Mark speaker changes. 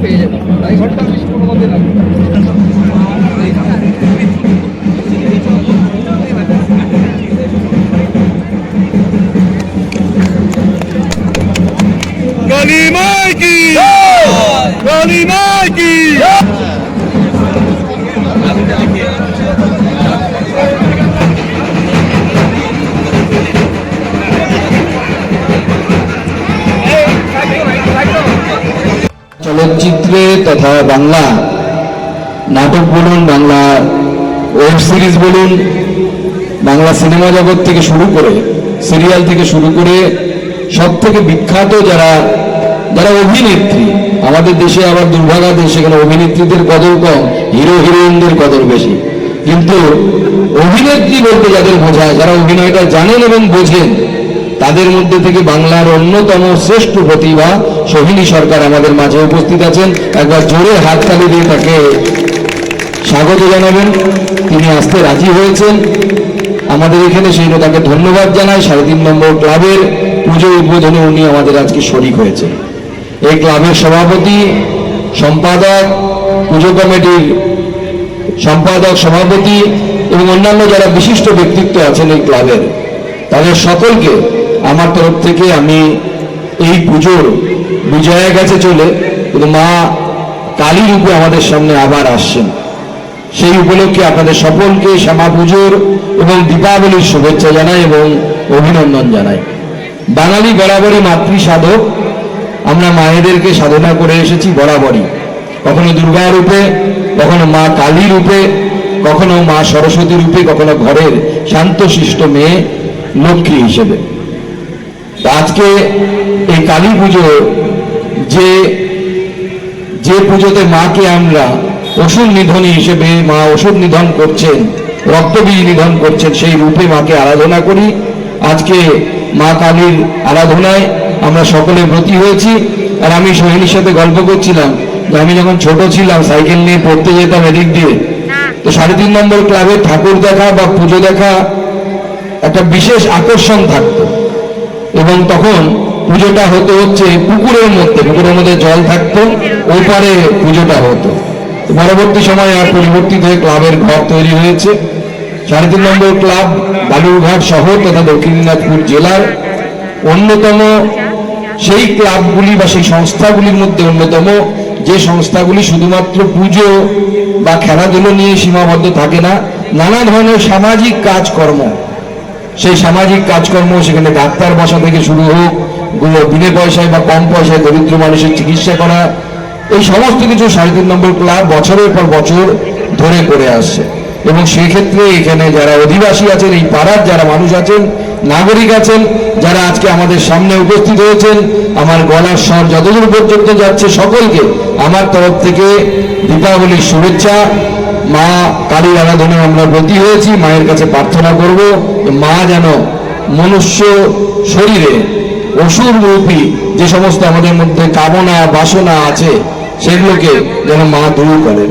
Speaker 1: পেয়ে যাব আড়াই ঘণ্টা বেশি কোনো মতে লাগবে
Speaker 2: মাই কি কালী
Speaker 3: তথা বাংলা। নাটক বলুন, বাংলা ওয়েব সিরিজ বলুন, বাংলা সিনেমা জগৎ থেকে শুরু করে সিরিয়াল থেকে শুরু করে সব থেকে বিখ্যাত যারা যারা অভিনেত্রী, আমাদের দেশে আবার দুর্ভাগা দেশ, সেখানে অভিনেত্রীদের কদর কম, হিরো, হিরোইনদের কদর বেশি। কিন্তু অভিনেত্রী বলতে যাদের বোঝায়, যারা অভিনয়টা জানেন এবং বোঝেন তাদের মধ্যে থেকে বাংলার অন্যতম শ্রেষ্ঠ প্রতিভা সোহিনী সরকার আমাদের মাঝে উপস্থিত আছেন। একবার জোরে হাত হাততালি দিয়ে তাকে স্বাগত জানাবেন। তিনি আসতে রাজি হয়েছেন। আমাদের এখানে সেই তাকে ধন্যবাদ জানাই। সাড়ে তিন নম্বর ক্লাবের পুজো উদ্বোধনে উনি আমাদের আজকে শরিক হয়েছে এই ক্লাবের সভাপতি, সম্পাদক, পুজো কমিটির সম্পাদক, সভাপতি এবং অন্যান্য যারা বিশিষ্ট ব্যক্তিত্ব আছেন এই ক্লাবের, তাদের সকলকে আমার তরফ থেকে আমি এই পুজোর বিজয়া গেছে চলে কিন্তু মা কালী রূপে আমাদের সামনে আবার আসছেন। সেই উপলক্ষে আপনাদের সকলকে শ্যামা পুজোর এবং দীপাবলির শুভেচ্ছা জানাই এবং অভিনন্দন জানাই। বাঙালি বরাবরই মাতৃ সাধক আমরা মায়েদেরকে সাধনা করে এসেছি বরাবরই। কখনো দুর্গা রূপে, কখনো মা কালী রূপে, কখনো মা সরস্বতী রূপে, কখনো ঘরের শান্তশিষ্ট মেয়ে লক্ষ্মী হিসেবে। আজকে এই কালী পুজো, যে যে পুজোতে মাকে আমরা ওষুধ নিধনী হিসেবে মা ওষুধ নিধন করছেন, রক্তবীজ নিধন করছেন, সেই রূপে মাকে আরাধনা করি। আজকে মা কালীর আরাধনায় আমরা সকলে ব্রতী হয়েছি। আর আমি সোহিনীর সাথে গল্প করছিলাম যে আমি যখন ছোট ছিলাম, সাইকেল নিয়ে পড়তে যেতাম এদিক দিয়ে। তো সাড়ে তিন নম্বর ক্লাবে ঠাকুর দেখা বা পুজো দেখা একটা বিশেষ আকর্ষণ থাকতো। এবং তখন পুজোটা হতে হচ্ছে পুকুরের মধ্যে পুকুরের মধ্যে জল থাকতো, ওই পারে পুজোটা হতো। পরবর্তী সময়ে আর পরিবর্তিত হয়ে ক্লাবের ঘর তৈরি হয়েছে। সাড়ে তিন নম্বর ক্লাব, বালুরঘাট শহর তথা দক্ষিণ দিনাজপুর জেলার অন্যতম সেই ক্লাবগুলি বা সেই সংস্থাগুলির মধ্যে অন্যতম। যে সংস্থাগুলি শুধুমাত্র পুজো বা খেলাধুলো নিয়ে সীমাবদ্ধ থাকে না, নানা ধরনের সামাজিক কাজকর্ম সেই সামাজিক কাজকর্ম, সেখানে ডাক্তার বসা থেকে শুরু হোক বিনে পয়সায় বা কম পয়সায় দরিদ্র মানুষের চিকিৎসা করা, এই সমস্ত কিছু সাড়ে তিন নম্বর ক্লাব বছরের পর বছর ধরে করে আসছে। এবং সেক্ষেত্রে এখানে যারা অধিবাসী আছেন, এই পাড়ার যারা মানুষ আছেন, নাগরিক আছেন, যারা আজকে আমাদের সামনে উপস্থিত হয়েছেন, আমার গলার স্বর যতদূর পর্যন্ত যাচ্ছে সকলকে, আমার তরফ থেকে দীপাবলির শুভেচ্ছা মা কালীর আরাধনা আমরা ব্রতী হয়েছি, মায়ের কাছে প্রার্থনা করব মা যেন মনুষ্য শরীরে অসুর রূপী যে সমস্ত আমাদের মধ্যে কামনা, বাসনা আছে, সেগুলোকে যেন মা দূর করেন।